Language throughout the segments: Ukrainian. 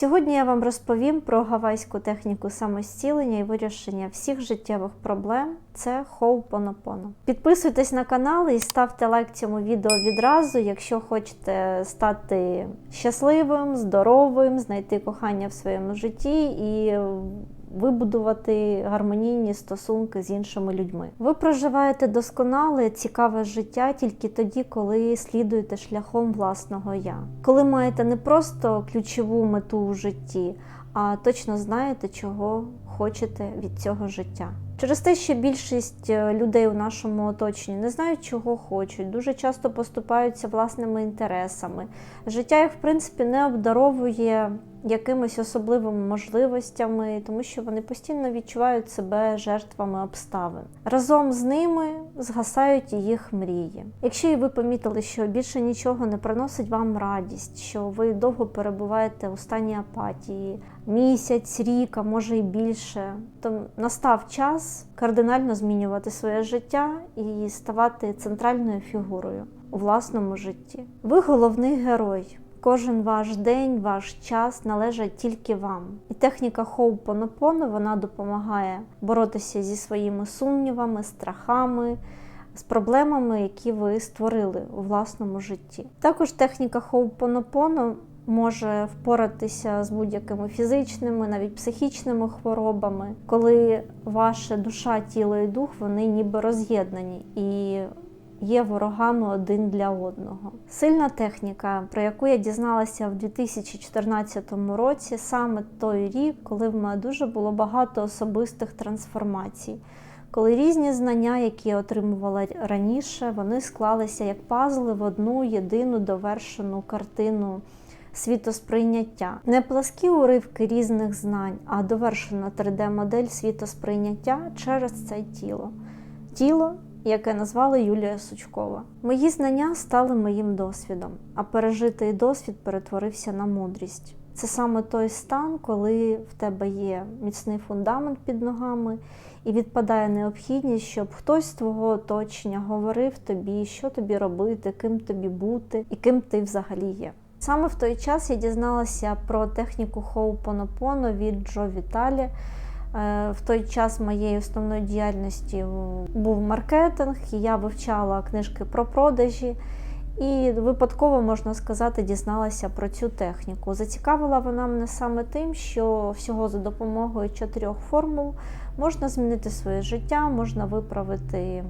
Сьогодні я вам розповім про гавайську техніку самостілення і вирішення всіх життєвих проблем. Це Хоупонопоно. Підписуйтесь на канал і ставте лайк цьому відео відразу, якщо хочете стати щасливим, здоровим, знайти кохання в своєму житті і вибудувати гармонійні стосунки з іншими людьми. Ви проживаєте досконале, цікаве життя тільки тоді, коли слідуєте шляхом власного я, коли маєте не просто ключову мету у житті, а точно знаєте, чого хочете від цього життя. Через те, що більшість е, людей у нашому оточенні не знають, чого хочуть, дуже часто поступаються власними інтересами. Життя їх, в принципі, не обдаровує якимись особливими можливостями, тому що вони постійно відчувають себе жертвами обставин. Разом з ними згасають їх мрії. Якщо і ви помітили, що більше нічого не приносить вам радість, що ви довго перебуваєте у стані апатії, місяць, рік, а може і більше, то настав час кардинально змінювати своє життя і ставати центральною фігурою у власному житті. Ви головний герой. Кожен ваш день, ваш час належать тільки вам. І техніка Хоупонопоно вона допомагає боротися зі своїми сумнівами, страхами, з проблемами, які ви створили у власному житті. Також техніка Хоупонопоно може впоратися з будь-якими фізичними, навіть психічними хворобами, коли ваша душа, тіло і дух вони ніби роз'єднані і є ворогами один для одного. Сильна техніка, про яку я дізналася в 2014 році, саме той рік, коли в мене дуже було багато особистих трансформацій. Коли різні знання, які я отримувала раніше, вони склалися як пазли в одну єдину довершену картину світосприйняття. Не пласкі уривки різних знань, а довершена 3D-модель світосприйняття через це тіло. Тіло, яке назвали Юлія Сучкова. Мої знання стали моїм досвідом, а пережитий досвід перетворився на мудрість. Це саме той стан, коли в тебе є міцний фундамент під ногами і відпадає необхідність, щоб хтось з твого оточення говорив тобі, що тобі робити, ким тобі бути і ким ти взагалі є. Саме в той час я дізналася про техніку Хоупонопоно від Джо Віталі. В той час моєї основної діяльності був маркетинг, я вивчала книжки про продажі. І випадково, можна сказати, дізналася про цю техніку. Зацікавила вона мене саме тим, що всього за допомогою чотирьох формул можна змінити своє життя, можна виправити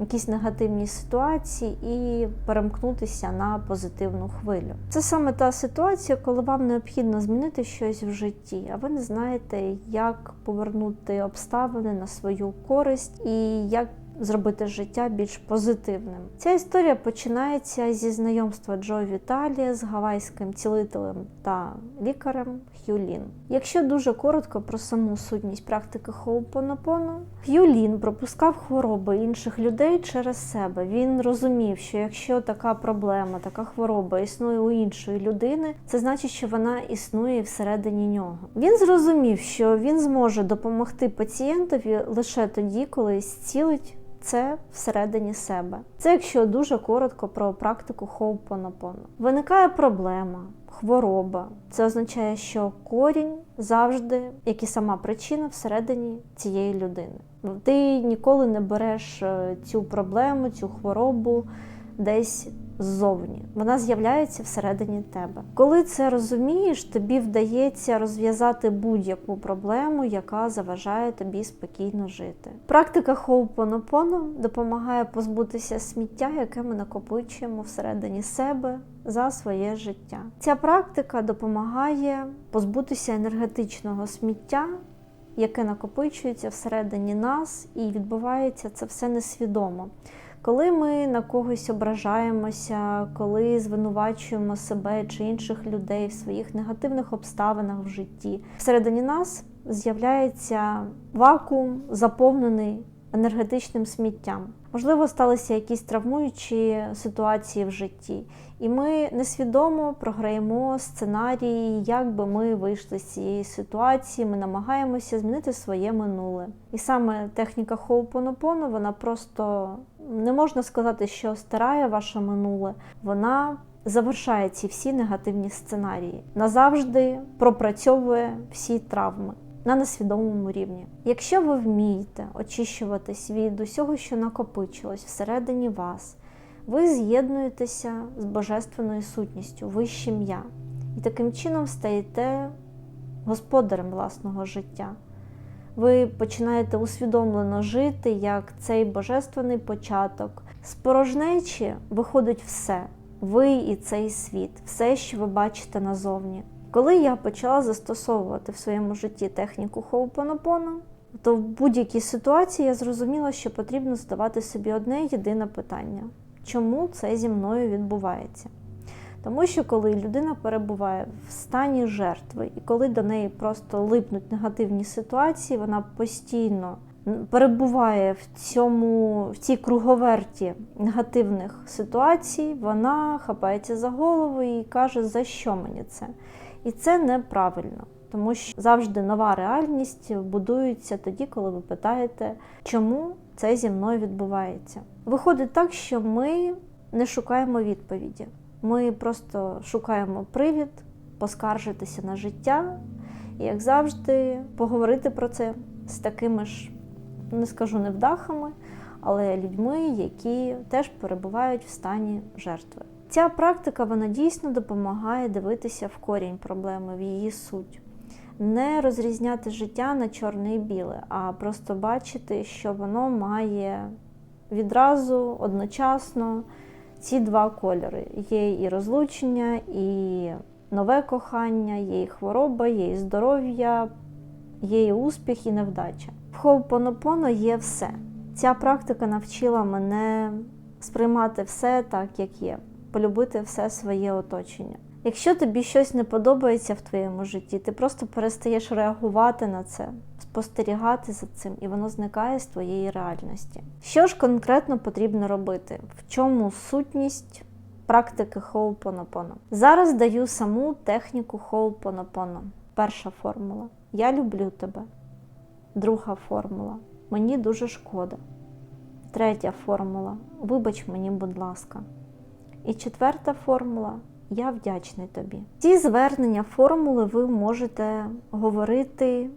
якісь негативні ситуації і перемкнутися на позитивну хвилю. Це саме та ситуація, коли вам необхідно змінити щось в житті, а ви не знаєте, як повернути обставини на свою користь і як зробити життя більш позитивним. Ця історія починається зі знайомства Джо Віталія з гавайським цілителем та лікарем Х'ю Лін. Якщо дуже коротко про саму сутність практики Хоупонопоно, Х'ю Лін пропускав хвороби інших людей через себе. Він розумів, що якщо така проблема, така хвороба існує у іншої людини, це значить, що вона існує всередині нього. Він зрозумів, що він зможе допомогти пацієнтові лише тоді, коли зцілить це всередині себе. Це якщо дуже коротко про практику Хоупонопоно. Виникає проблема, хвороба. Це означає, що корінь завжди, як і сама причина, всередині цієї людини. Ти ніколи не береш цю проблему, цю хворобу десь ззовні. Вона з'являється всередині тебе. Коли це розумієш, тобі вдається розв'язати будь-яку проблему, яка заважає тобі спокійно жити. Практика Хоупонопоно допомагає позбутися сміття, яке ми накопичуємо всередині себе. За своє життя. Ця практика допомагає позбутися енергетичного сміття, яке накопичується всередині нас, і відбувається це все несвідомо. Коли ми на когось ображаємося, коли звинувачуємо себе чи інших людей в своїх негативних обставинах в житті, всередині нас з'являється вакуум, заповнений енергетичним сміттям. Можливо, сталися якісь травмуючі ситуації в житті, і ми несвідомо програємо сценарії, як би ми вийшли з цієї ситуації. Ми намагаємося змінити своє минуле. І саме техніка Хоупонопоно, вона просто не можна сказати, що стирає ваше минуле, вона завершає ці всі негативні сценарії, назавжди пропрацьовує всі травми на несвідомому рівні. Якщо ви вмієте очищуватись від усього, що накопичилось всередині вас, ви з'єднуєтеся з божественною сутністю, вищим я, і таким чином стаєте господарем власного життя. Ви починаєте усвідомлено жити як цей божественний початок. З порожнечі виходить все, ви і цей світ, все, що ви бачите назовні. Коли я почала застосовувати в своєму житті техніку Хоупонопоно, то в будь-якій ситуації я зрозуміла, що потрібно задавати собі одне єдине питання: чому це зі мною відбувається? Тому що коли людина перебуває в стані жертви, і коли до неї просто липнуть негативні ситуації, вона постійно перебуває в цьому, в цій круговерті негативних ситуацій, вона хапається за голову і каже, за що мені це? І це неправильно. Тому що завжди нова реальність будується тоді, коли ви питаєте, чому це зі мною відбувається. Виходить так, що ми не шукаємо відповіді. Ми просто шукаємо привід, поскаржитися на життя і, як завжди, поговорити про це з такими ж, не скажу невдахами, але людьми, які теж перебувають в стані жертви. Ця практика вона дійсно допомагає дивитися в корінь проблеми, в її суть. Не розрізняти життя на чорне і біле, а просто бачити, що воно має відразу одночасно ці два кольори. Є і розлучення, і нове кохання, є і хвороба, є і здоров'я, є і успіх, і невдача. В Хоупонопоно є все. Ця практика навчила мене сприймати все так, як є, полюбити все своє оточення. Якщо тобі щось не подобається в твоєму житті, ти просто перестаєш реагувати на це, спостерігати за цим, і воно зникає з твоєї реальності. Що ж конкретно потрібно робити? В чому сутність практики Хоупонопоно? Зараз даю саму техніку Хоупонопоно. Перша формула Я люблю тебе. Друга формула Мені дуже шкода. Третя формула Вибач мені, будь ласка. І четверта формула я вдячний тобі. Ці звернення формули ви можете говорити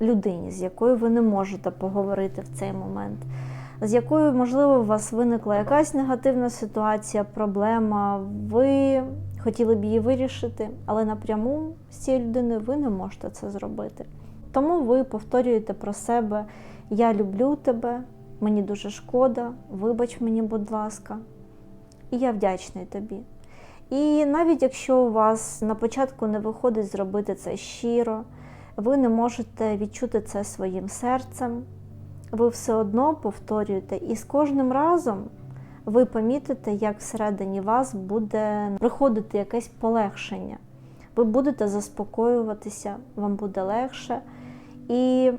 людині, з якою ви не можете поговорити в цей момент, з якою, можливо, у вас виникла якась негативна ситуація, проблема, ви хотіли б її вирішити, але напряму з цією людиною ви не можете це зробити. Тому ви повторюєте про себе Я люблю тебе, мені дуже шкода, вибач мені, будь ласка, і я вдячний тобі. І навіть якщо у вас на початку не виходить зробити це щиро, ви не можете відчути це своїм серцем, ви все одно повторюєте, і з кожним разом ви помітите, як всередині вас буде приходити якесь полегшення. Ви будете заспокоюватися, вам буде легше. І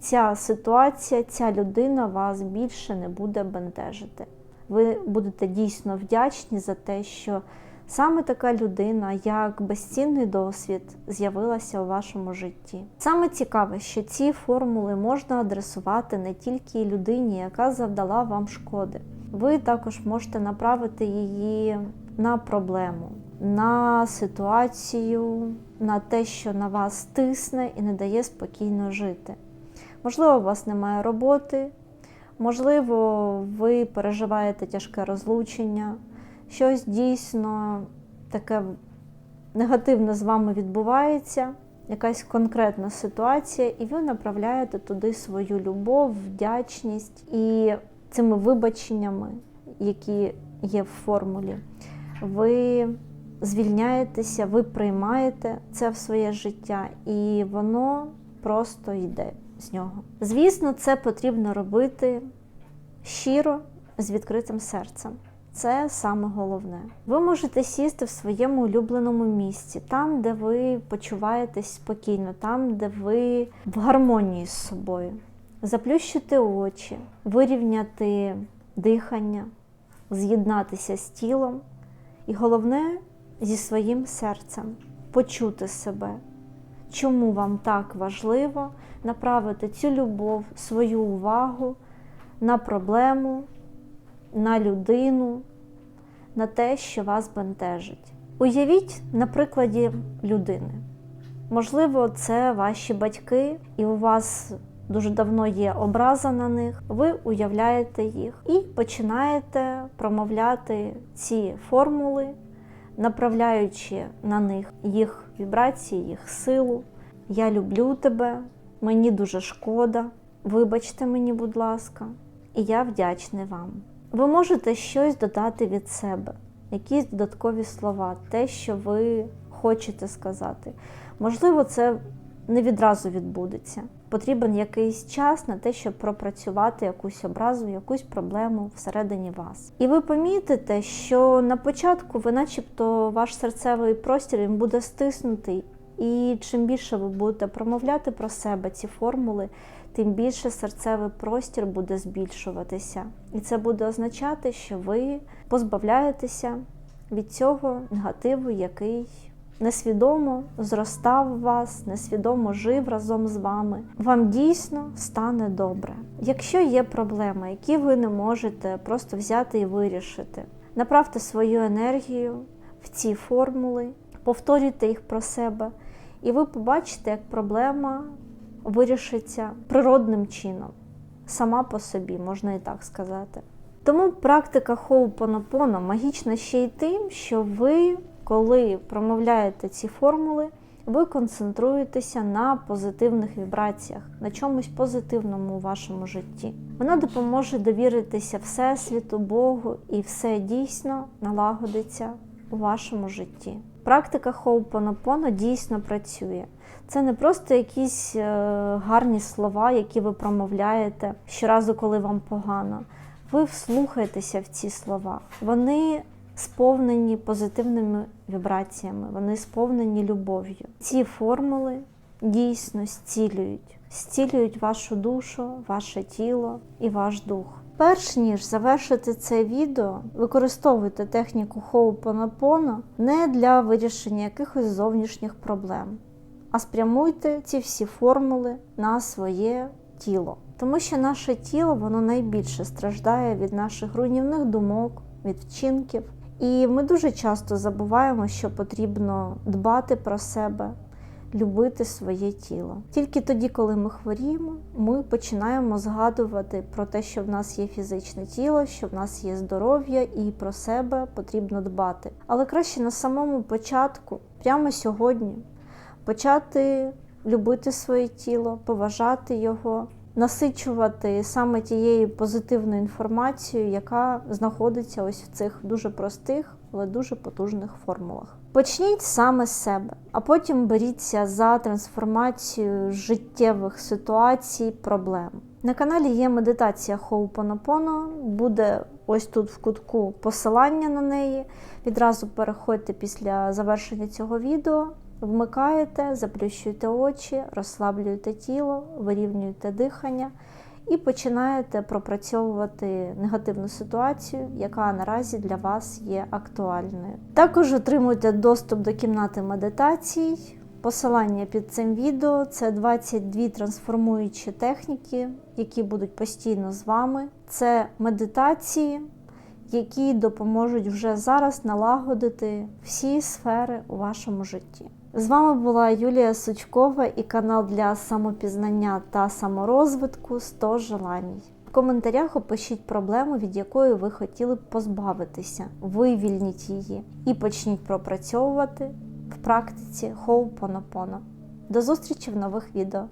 ця ситуація, ця людина вас більше не буде бентежити. Ви будете дійсно вдячні за те, що саме така людина, як безцінний досвід, з'явилася у вашому житті. Саме цікаве, що ці формули можна адресувати не тільки людині, яка завдала вам шкоди. Ви також можете направити її на проблему, на ситуацію, на те, що на вас тисне і не дає спокійно жити. Можливо, у вас немає роботи, можливо, ви переживаєте тяжке розлучення, щось дійсно таке негативне з вами відбувається, якась конкретна ситуація, і ви направляєте туди свою любов, вдячність і цими вибаченнями, які є в формулі, ви звільняєтеся, ви приймаєте це в своє життя, і воно просто йде з нього. Звісно, це потрібно робити щиро, з відкритим серцем. Це саме головне. Ви можете сісти в своєму улюбленому місці, там, де ви почуваєтесь спокійно, там, де ви в гармонії з собою. Заплющити очі, вирівняти дихання, з'єднатися з тілом. І головне зі своїм серцем почути себе, чому вам так важливо направити цю любов, свою увагу на проблему, на людину, на те, що вас бентежить. Уявіть на прикладі людини. Можливо, це ваші батьки, і у вас дуже давно є образа на них. Ви уявляєте їх і починаєте промовляти ці формули, направляючи на них їх вібрації, їх силу. Я люблю тебе, мені дуже шкода, вибачте мені, будь ласка, і я вдячний вам. Ви можете щось додати від себе, якісь додаткові слова, те, що ви хочете сказати. Можливо, це не відразу відбудеться. Потрібен якийсь час на те, щоб пропрацювати якусь образу, якусь проблему всередині вас. І ви помітите, що на початку ви, начебто, ваш серцевий простір він буде стиснутий. І чим більше ви будете промовляти про себе ці формули, тим більше серцевий простір буде збільшуватися. І це буде означати, що ви позбавляєтеся від цього негативу, який несвідомо зростав вас, несвідомо жив разом з вами. Вам дійсно стане добре. Якщо є проблеми, які ви не можете просто взяти і вирішити, направте свою енергію в ці формули, повторюйте їх про себе, і ви побачите, як проблема вирішиться природним чином, сама по собі, можна і так сказати. Тому практика Хоупонопоно магічна ще й тим, що ви, коли промовляєте ці формули, ви концентруєтеся на позитивних вібраціях, на чомусь позитивному у вашому житті. Вона допоможе довіритися Всесвіту, Богу, і все дійсно налагодиться у вашому житті. Практика Хоупонопоно дійсно працює. Це не просто якісь е, гарні слова, які ви промовляєте щоразу, коли вам погано. Ви вслухаєтеся в ці слова. Вони сповнені позитивними вібраціями, вони сповнені любов'ю. Ці формули дійсно зцілюють, зцілюють вашу душу, ваше тіло і ваш дух. Перш ніж завершити це відео, використовуйте техніку Ho'oponopono не для вирішення якихось зовнішніх проблем, а спрямуйте ці всі формули на своє тіло. Тому що наше тіло воно найбільше страждає від наших руйнівних думок, від вчинків. І ми дуже часто забуваємо, що потрібно дбати про себе, любити своє тіло. Тільки тоді, коли ми хворіємо, ми починаємо згадувати про те, що в нас є фізичне тіло, що в нас є здоров'я, і про себе потрібно дбати. Але краще на самому початку, прямо сьогодні, почати любити своє тіло, поважати його. Насичувати саме тією позитивною інформацією, яка знаходиться ось в цих дуже простих, але дуже потужних формулах. Почніть саме з себе, а потім беріться за трансформацію життєвих ситуацій, проблем. На каналі є медитація Хоупонопоно, буде ось тут в кутку посилання на неї. Відразу переходьте після завершення цього відео. Вмикаєте, заплющуєте очі, розслаблюєте тіло, вирівнюєте дихання і починаєте пропрацьовувати негативну ситуацію, яка наразі для вас є актуальною. Також отримуєте доступ до кімнати медитацій. Посилання під цим відео це 22 трансформуючі техніки, які будуть постійно з вами. Це медитації, які допоможуть вже зараз налагодити всі сфери у вашому житті. З вами була Юлія Сучкова і канал для самопізнання та саморозвитку 100 желаній. В коментарях опишіть проблему, від якої ви хотіли б позбавитися. Вивільніть її і почніть пропрацьовувати в практиці Ho'oponopono. До зустрічі в нових відео!